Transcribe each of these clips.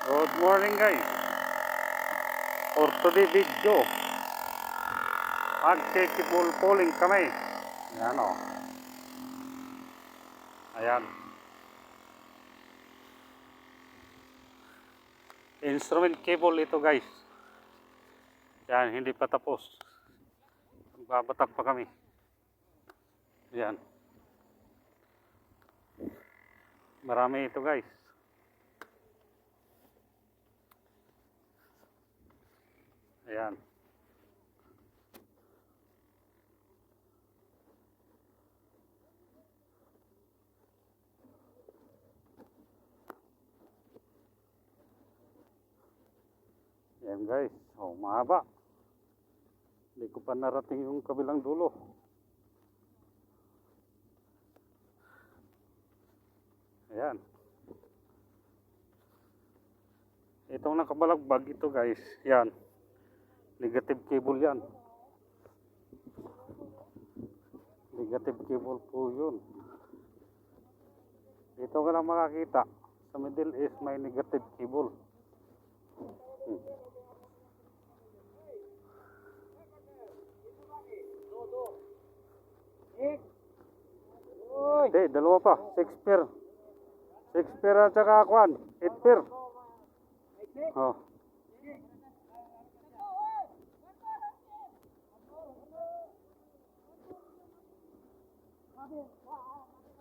Good morning guys. For today video, mag-checkable polling kami. Ayan o. Ayan. Instrument cable ito guys. Yan, hindi pa tapos. Babatak pa kami. Yan. Marami ito guys. Ayan. Ayan guys. Oh, mahaba. Hindi ko pa narating yung kabilang dulo. Ayan. Itong nakabalagbag ito guys. Yan. Negative cable yan. Negative cable po yun. Dito ka lang makakita. Sa middle is may negative cable. Hmm. Hindi, dalawa pa. Six pair. Six pair at saka kwan. Eight pair. Oh.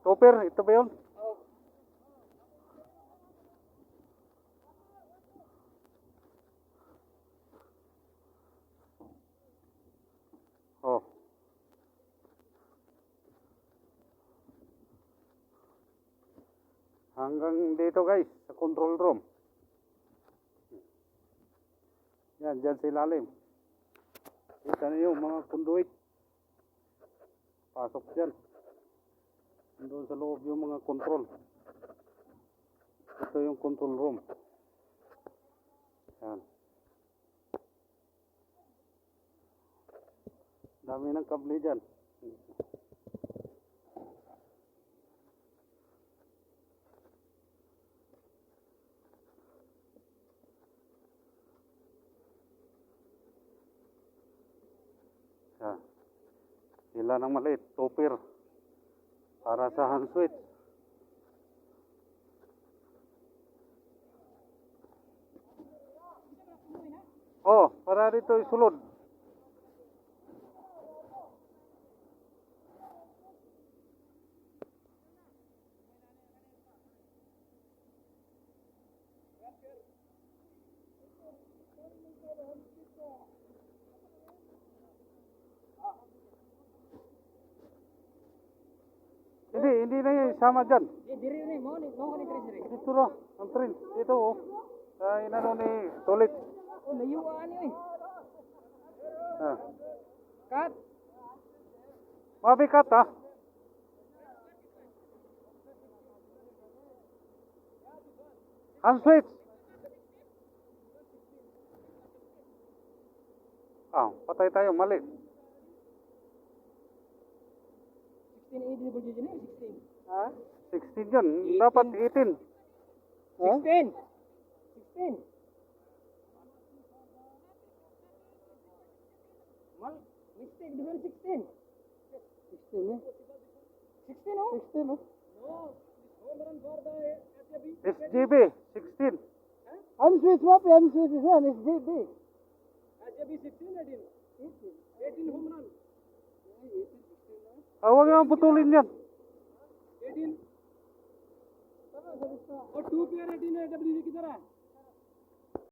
Topper, ito ba yun? Oh. Hanggang dito guys, sa control room. Yan, dyan sa ilalim. Kita niyo mga conduit. Pasok dyan. Doon sa loob yung mga control. Ito yung control room. Yan. Dami ng kable dyan. Yan. Sila ng maliit, topper. Para sa hand switch. Oh, para dito isulod. Hindi, hindi na yung sama dyan. Eh, diri ni mo ni mo ni diri diri. Dito na, ang train. Dito oh. Sa inano ni Tolit. Oh, layuan ni oy. Ah. Kat. Mabigat ah. Hand switch. Ah, patay tayo, mali. Ha? 16 yun. Dapat 18. Huh? 16. 16. Mal, mistake di 16. 16 eh? 16 oh? 16 oh? No, home run for the SJB. SJB, 16. Huh? I'm Swiss Map, I'm Swiss Map, SJB. SJB 16, 18. 18 home run. Yeah, 18. Ah, huwag naman putulin yan. 18 Oh, 2 pair 18 है डब्ल्यू किधर है